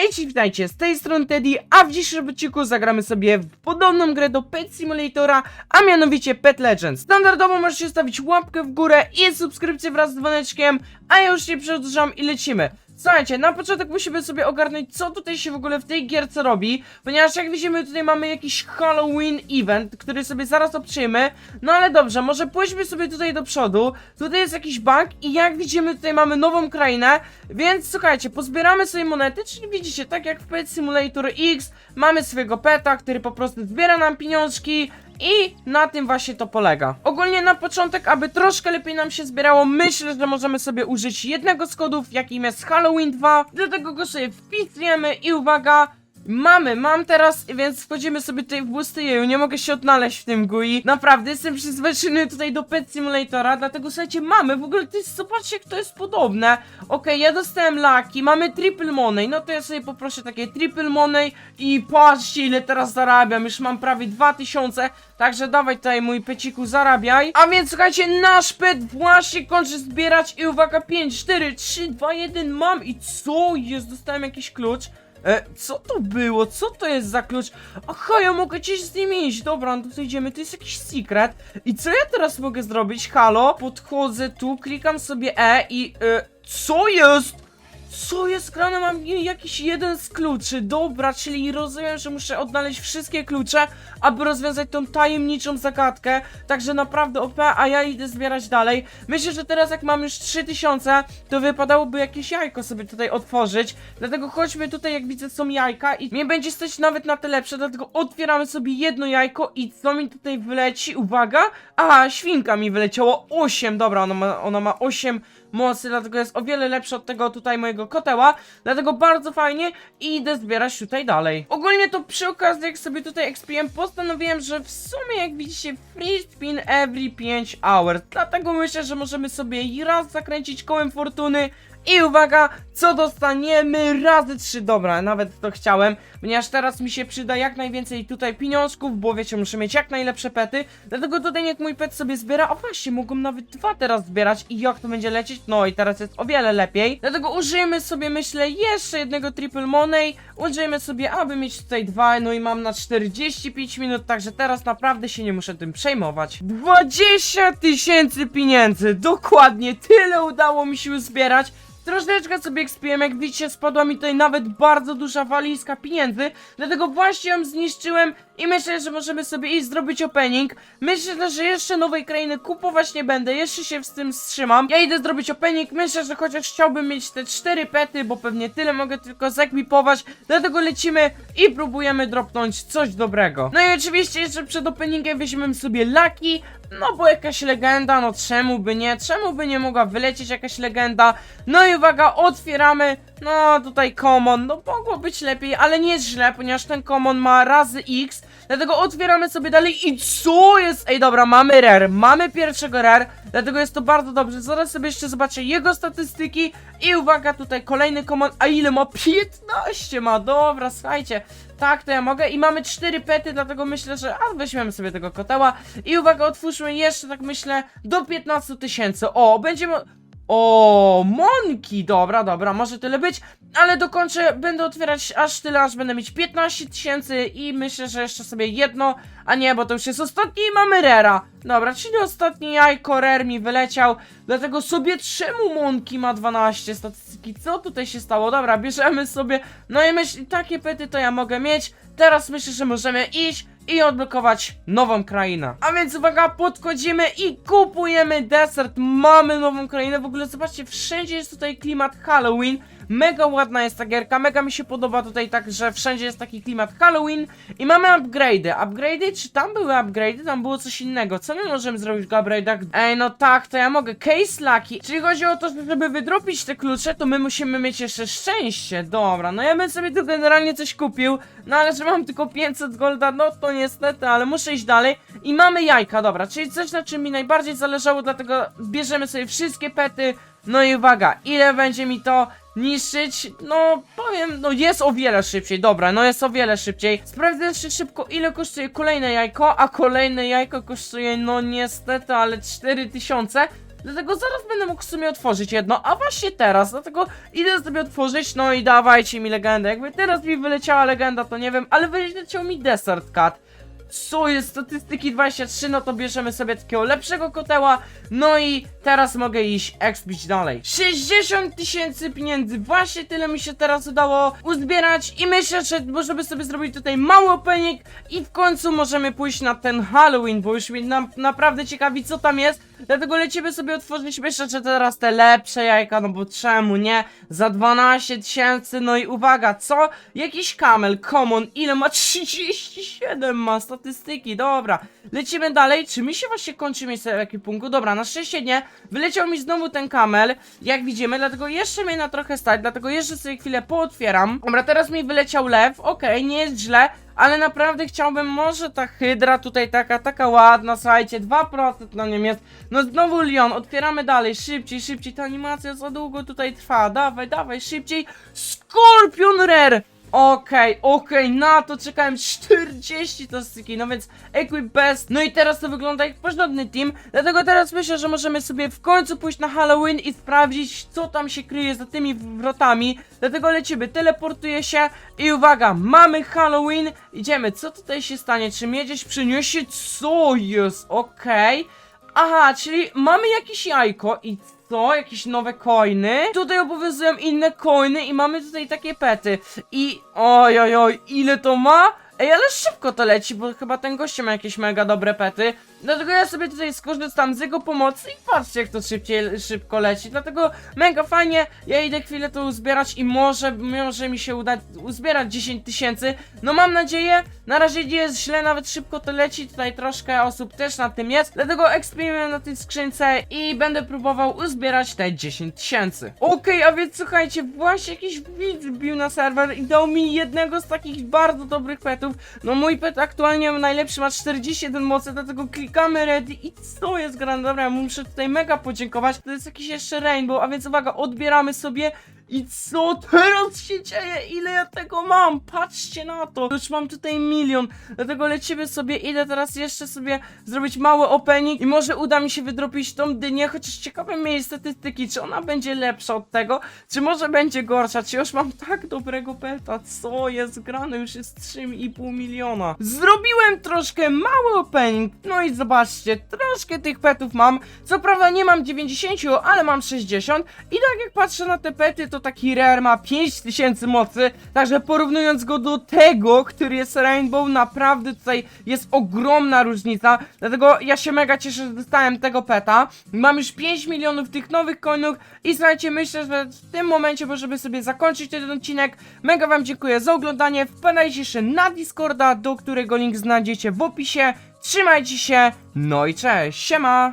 Hej, cześć, witajcie, z tej strony Teddy, a w dzisiejszym odcinku zagramy sobie w podobną grę do Pet Simulatora, a mianowicie Pet Legends. Standardowo możecie stawić łapkę w górę i subskrypcję wraz z dzwoneczkiem, a ja już się przedłużam i lecimy. Słuchajcie, na początek musimy sobie ogarnąć, co tutaj się w ogóle w tej gierce robi, ponieważ jak widzimy, tutaj mamy jakiś Halloween event, który sobie zaraz obczymy. No ale dobrze, może pójdźmy sobie tutaj do przodu. Tutaj jest jakiś bank i jak widzimy, tutaj mamy nową krainę, więc słuchajcie, pozbieramy sobie monety, czyli widzicie, tak jak w Pet Simulator X, mamy swojego peta, który po prostu zbiera nam pieniążki, i na tym właśnie to polega. Ogólnie na początek, aby troszkę lepiej nam się zbierało, myślę, że możemy sobie użyć jednego z kodów, jakim jest Halloween 2. Dlatego go sobie wpisujemy i uwaga, Mamy, mam teraz, więc wchodzimy sobie tutaj w busty jeju, nie mogę się odnaleźć w tym GUI. Naprawdę, jestem przyzwyczajony tutaj do Pet Simulatora, dlatego słuchajcie, mamy, w ogóle jest, zobaczcie jak to jest podobne. Okej, ja dostałem laki, mamy triple money, no to ja sobie poproszę takie triple money i patrzcie ile teraz zarabiam, już mam prawie 2000, także dawaj tutaj mój peciku zarabiaj. A więc słuchajcie, nasz pet właśnie kończy zbierać i uwaga, 5, 4, 3, 2, 1, mam i co jest, dostałem jakiś klucz. E, co to było? Co to jest za klucz? Aha, ja mogę gdzieś z nim iść. Dobra, no to idziemy, to jest jakiś secret. I co ja teraz mogę zrobić? Halo? Podchodzę tu, klikam sobie E i... E, co jest? Co jest grane? Mam jakiś jeden z kluczy. Dobra, czyli rozumiem, że muszę odnaleźć wszystkie klucze, aby rozwiązać tą tajemniczą zagadkę. Także naprawdę OP, a ja idę zbierać dalej. Myślę, że teraz jak mam już 3000, to wypadałoby jakieś jajko sobie tutaj otworzyć. Dlatego chodźmy tutaj, jak widzę, są jajka i mnie będzie stać nawet na te lepsze, dlatego otwieramy sobie jedno jajko i co mi tutaj wyleci? Uwaga! A, świnka mi wyleciało 8. Dobra, ona ma, ona ma 8 mocy, dlatego jest o wiele lepsze od tego tutaj mojego koteła, dlatego bardzo fajnie i idę zbierać tutaj dalej. Ogólnie to przy okazji, jak sobie tutaj expiłem, postanowiłem, że w sumie jak widzicie free spin every 5 hours, dlatego myślę, że możemy sobie raz zakręcić kołem fortuny, i uwaga, co dostaniemy razy 3. Dobra, nawet to chciałem, ponieważ teraz mi się przyda jak najwięcej tutaj pieniążków, bo wiecie, muszę mieć jak najlepsze pety. Dlatego tutaj niech mój pet sobie zbiera. A właśnie, mogą nawet dwa teraz zbierać i jak to będzie lecieć? No i teraz jest o wiele lepiej. Dlatego użyjmy sobie, myślę, jeszcze jednego triple money. Użyjmy sobie, aby mieć tutaj dwa, no i mam na 45 minut, także teraz naprawdę się nie muszę tym przejmować. 20 tysięcy pieniędzy, dokładnie, tyle udało mi się uzbierać. Troszeczkę sobie ekspiłem, jak widzicie spadła mi tutaj nawet bardzo duża walizka pieniędzy Dlatego właśnie ją zniszczyłem i myślę, że możemy sobie iść zrobić opening. Myślę, że jeszcze nowej krainy kupować nie będę, jeszcze się z tym wstrzymam. Ja idę zrobić opening, myślę, że chociaż chciałbym mieć te cztery pety, bo pewnie tyle mogę tylko zekwipować Dlatego lecimy i próbujemy dropnąć coś dobrego. No i oczywiście jeszcze przed openingiem weźmiemy sobie laki no bo jakaś legenda, no czemu by nie, czemu by nie mogła wylecieć jakaś legenda? No i uwaga, otwieramy, no tutaj common, no mogło być lepiej, ale nie jest źle, ponieważ ten common ma razy x. Dlatego otwieramy sobie dalej i co jest? Ej dobra, mamy rare, mamy pierwszego rare Dlatego jest to bardzo dobrze, zaraz sobie jeszcze zobaczę jego statystyki. I uwaga, tutaj kolejny common, a ile ma? 15 ma, dobra, słuchajcie tak, to ja mogę. I mamy cztery pety, dlatego myślę, że a weźmiemy sobie tego koteła i uwaga, otwórzmy jeszcze, tak myślę, do 15 tysięcy. O, będziemy... O, monki, dobra, dobra, może tyle być, ale dokończę, będę otwierać aż tyle, aż będę mieć 15 tysięcy i myślę, że jeszcze sobie jedno, a nie, bo to już jest ostatni i mamy rera. Dobra, czyli ostatni jajko rare mi wyleciał, dlatego sobie czemu monki ma 12 statystyki, co tutaj się stało? Dobra, bierzemy sobie, no i myślę, takie pety to ja mogę mieć, teraz myślę, że możemy iść i odblokować nową krainę. A więc uwaga, podchodzimy i kupujemy desert. Mamy nową krainę. W ogóle zobaczcie, wszędzie jest tutaj klimat Halloween. Mega ładna jest ta gierka, mega mi się podoba tutaj tak, że wszędzie jest taki klimat Halloween i mamy upgrade'y. Upgrade'y? Czy tam były upgrade'y? Tam było coś innego. Co my możemy zrobić w upgrade'ach? Ej, no tak, to ja mogę. Case Lucky. Czyli chodzi o to, że żeby wydropić te klucze, to my musimy mieć jeszcze szczęście. Dobra, no ja bym sobie tu generalnie coś kupił, no ale że mam tylko 500 golda, no to niestety, ale muszę iść dalej. I mamy jajka, dobra, czyli coś na czym mi najbardziej zależało, dlatego bierzemy sobie wszystkie pety. No i uwaga, ile będzie mi to niszczyć? No, powiem, no jest o wiele szybciej, dobra, no jest o wiele szybciej. Sprawdzę jeszcze szybko, ile kosztuje kolejne jajko, a kolejne jajko kosztuje, no niestety, ale 4000. Dlatego zaraz będę mógł w sumie otworzyć jedno, a właśnie teraz, dlatego idę sobie otworzyć, no i dawajcie mi legendę. Jakby teraz mi wyleciała legenda, to nie wiem, ale wyleciał mi Desert Cut. Co jest statystyki 23, no to bierzemy sobie takiego lepszego koteła, no i teraz mogę iść expić dalej. 60 tysięcy pieniędzy, właśnie tyle mi się teraz udało uzbierać i myślę, że możemy sobie zrobić tutaj mały opening i w końcu możemy pójść na ten Halloween, bo już mnie na, naprawdę ciekawi co tam jest, dlatego lecimy sobie otworzyć, że teraz te lepsze jajka, no bo czemu nie, za 12 tysięcy, no i uwaga, co? Jakiś kamel, common, ile ma? 37 ma statystyki, dobra, lecimy dalej, czy mi się właśnie kończy miejsce w ekwipunku? Dobra, na szczęście nie, wyleciał mi znowu ten kamel, jak widzimy, dlatego jeszcze mnie na trochę stać, dlatego jeszcze sobie chwilę pootwieram. Dobra, teraz mi wyleciał lew, okej, nie jest źle, ale naprawdę chciałbym, może ta hydra tutaj taka, taka ładna, słuchajcie, 2% na nim jest. No znowu Leon, otwieramy dalej, szybciej, szybciej, ta animacja za długo tutaj trwa, dawaj, dawaj, szybciej. Scorpion Rare! Okej, okej, na to czekałem 40 to styki, no więc Equip Best, no i teraz to wygląda jak porządny team, dlatego teraz myślę, że możemy sobie w końcu pójść na Halloween i sprawdzić, co tam się kryje za tymi wrotami, dlatego lecimy, teleportuję się i uwaga, mamy Halloween, idziemy, co tutaj się stanie, czy mnie gdzieś przyniesie, co jest, okej, aha, czyli mamy jakieś jajko i co? Jakieś nowe coiny? Tutaj obowiązują inne coiny i mamy tutaj takie pety. I oj, oj, oj, ile to ma? Ej, ale szybko to leci, bo chyba ten goście ma jakieś mega dobre pety. Dlatego ja sobie tutaj skorzystam z jego pomocy i patrzcie jak to szybciej, szybko leci. Dlatego mega fajnie, ja idę chwilę to uzbierać i może, może mi się uda uzbierać 10 tysięcy. No mam nadzieję, na razie nie jest źle, nawet szybko to leci. Tutaj troszkę osób też na tym jest. Dlatego eksperymentuję na tej skrzynce i będę próbował uzbierać te 10 tysięcy. Okej, a więc słuchajcie, właśnie jakiś widz wbił na serwer i dał mi jednego z takich bardzo dobrych petów. No mój pet aktualnie najlepszy ma 41 mocy, dlatego klikamy ready i co jest grane? Dobra, ja muszę tutaj mega podziękować. To jest jakiś jeszcze rainbow, a więc uwaga, odbieramy sobie i co teraz się dzieje? Ile ja tego mam? Patrzcie na to! Już mam tutaj milion, dlatego lecimy sobie, idę teraz jeszcze sobie zrobić mały opening i może uda mi się wydropić tą dynię, chociaż ciekawe jej statystyki, czy ona będzie lepsza od tego, czy może będzie gorsza, czy już mam tak dobrego peta, co jest grane, już jest 3,5 miliona. Zrobiłem troszkę mały opening, no i zobaczcie, troszkę tych petów mam, co prawda nie mam 90, ale mam 60 i tak jak patrzę na te pety, taki rare ma 5000 mocy, także porównując go do tego, który jest Rainbow, naprawdę tutaj jest ogromna różnica, dlatego ja się mega cieszę, że dostałem tego peta. Mam już 5 milionów tych nowych coinów i słuchajcie, myślę, że w tym momencie możemy sobie zakończyć ten odcinek. Mega wam dziękuję za oglądanie, wpadajcie jeszcze na Discorda, do którego link znajdziecie w opisie. Trzymajcie się, no i cześć, siema!